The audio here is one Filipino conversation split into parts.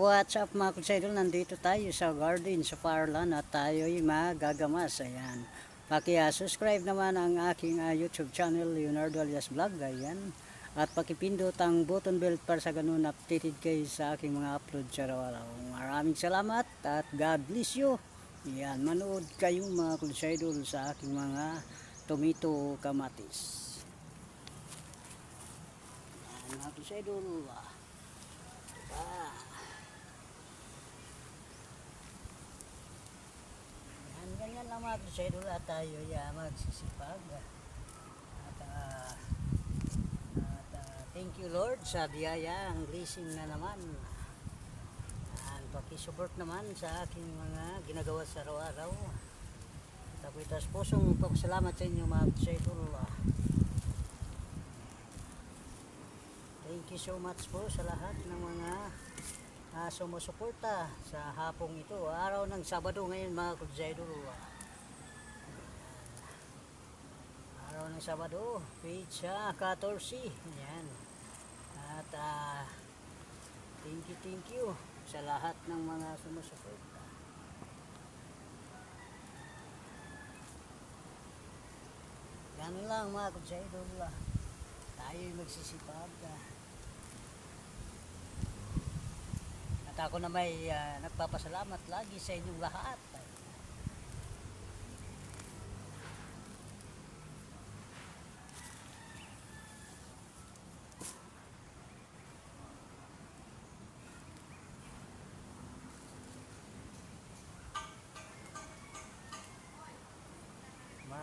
what's up mga kutsaidol? Nandito tayo sa garden sa Farlan at tayo'y magagamas. Ayan. Paki-subscribe naman ang aking ah, YouTube channel, Leonardo Alias Vlog. Ayan. At pakipindot ang button bell para sa ganun updated kayo sa aking mga upload sa araw-araw. Maraming salamat at God bless you. Ayan. Manood kayo mga kutsaidol sa aking mga tomato kamatis. Ayan mga kutsaidol. Ah. Yan, ganyan lang mga kusedol at tayo ya, magsisipag. At, ah, at ah, thank you Lord sa biyaya, ang blessing na naman. Yan, pakisupport naman sa aking mga ginagawa sa araw-araw. At ako'y taas pusong pagsalamat sa inyo mga kusedol. Thank you so much po sa lahat ng mga uh, sumusuporta sa hapong ito. Araw ng Sabado ngayon mga kudzaidol. Araw ng Sabado, pizza 14. Yan. At ah, thank you, thank you sa lahat ng mga sumusuporta. Ganun lang mga kudzaidol. Tayo'y magsisipag. ah. At ako na may ah, nagpapasalamat lagi sa inyong lahat.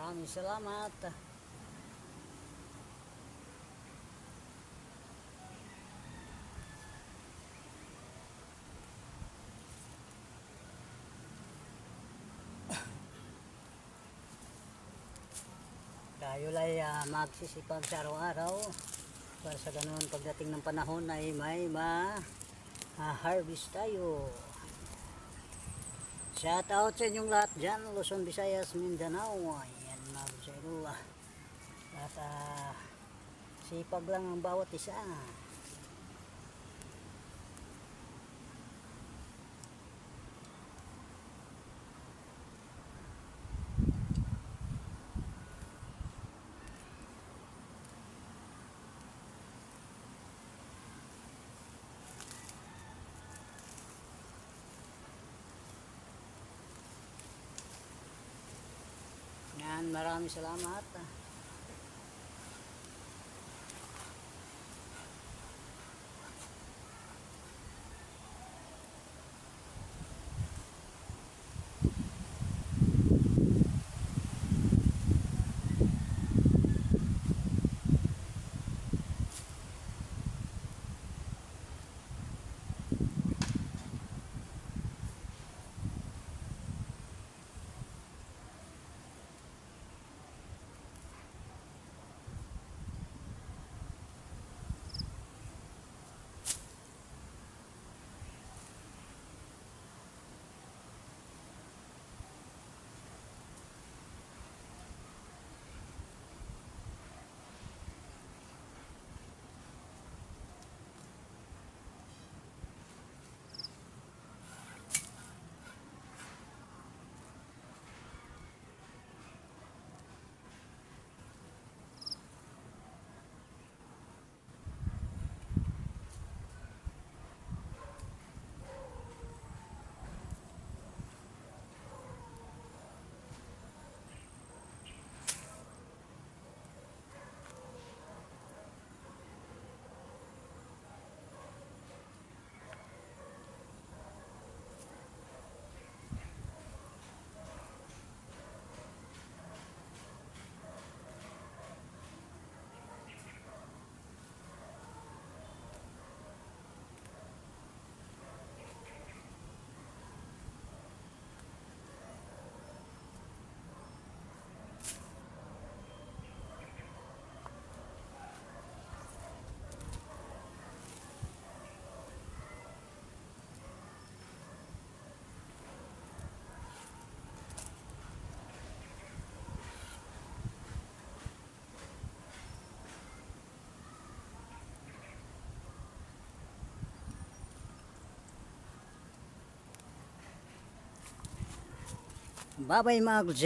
Maraming salamat. Tayo ay ah, magsisipag sa araw-araw para sa ganun pagdating ng panahon ay may ma-harvest tayo. Shout out sa inyong lahat dyan, Luzon, Visayas, Mindanao. At ah, sipag lang ang bawat isa. Yan, maraming salamat. Baba e Mago, Zé.